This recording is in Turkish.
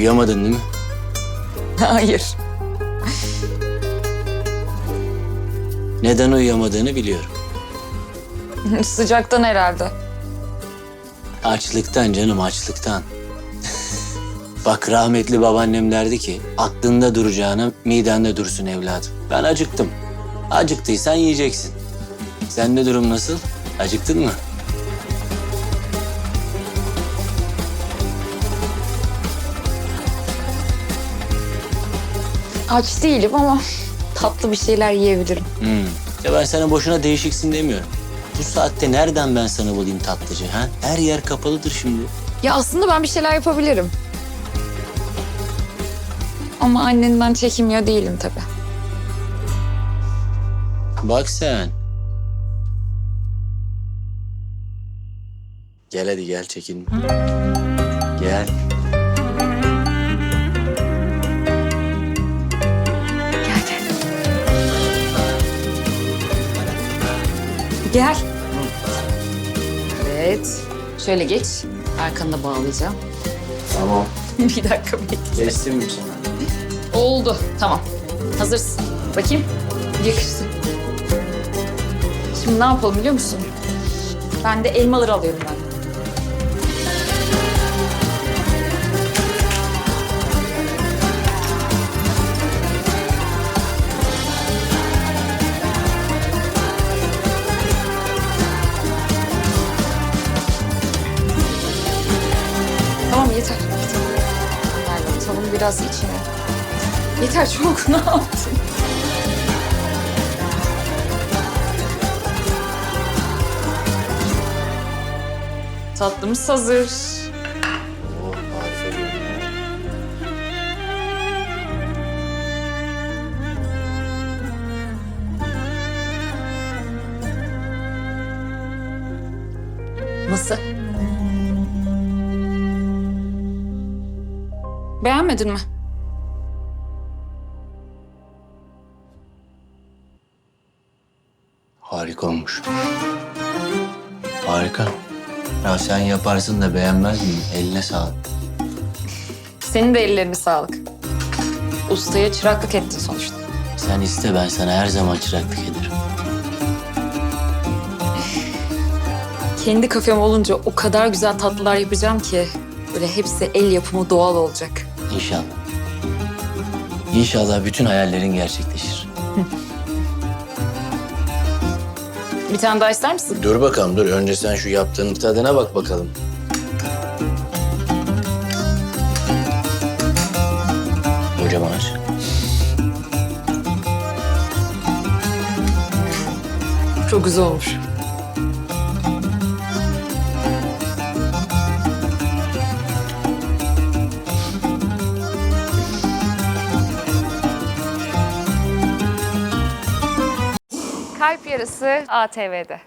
Uyuyamadın değil mi? Hayır. Neden uyuyamadığını biliyorum. Sıcaktan herhalde. Açlıktan canım açlıktan. Bak rahmetli babaannem derdi ki aklında duracağına midende dursun evladım. Ben acıktım. Acıktıysan yiyeceksin. Sende durum nasıl? Acıktın mı? Aç değilim ama tatlı bir şeyler yiyebilirim. Hmm. Ya ben sana boşuna değişiksin demiyorum. Bu saatte nereden ben sana bulayım tatlıcı ha? Her yer kapalıdır şimdi. Ya aslında ben bir şeyler yapabilirim. Ama annenden çekinmiyor değilim tabii. Bak sen. Gel hadi gel çekin. Gel. Evet. Şöyle geç. Arkanı da bağlayacağım. Tamam. bir dakika bekle. Kestim mi sana? Oldu. Tamam. Hazırsın. Bakayım. Yakıştı. Şimdi ne yapalım biliyor musun? Ben de elmaları alıyorum ben. Ver bakalım biraz içine. Yeter çok ne yaptın? Tatlımız hazır. Oh. Nasıl? Beğenmedin mi? Harika olmuş. Harika. Ya sen yaparsın da beğenmez miyim? Eline sağlık. Senin de ellerine sağlık. Ustaya çıraklık ettin sonuçta. Sen iste ben sana her zaman çıraklık ederim. Kendi kafem olunca o kadar güzel tatlılar yapacağım ki... ...böyle hepsi el yapımı doğal olacak. İnşallah. İnşallah bütün hayallerin gerçekleşir. Bir tane daha ister misin? Dur bakalım dur. Önce sen şu yaptığının tadına bak bakalım. Kocaman aç. Çok güzel olmuş. Kalp Yarısı ATV'de.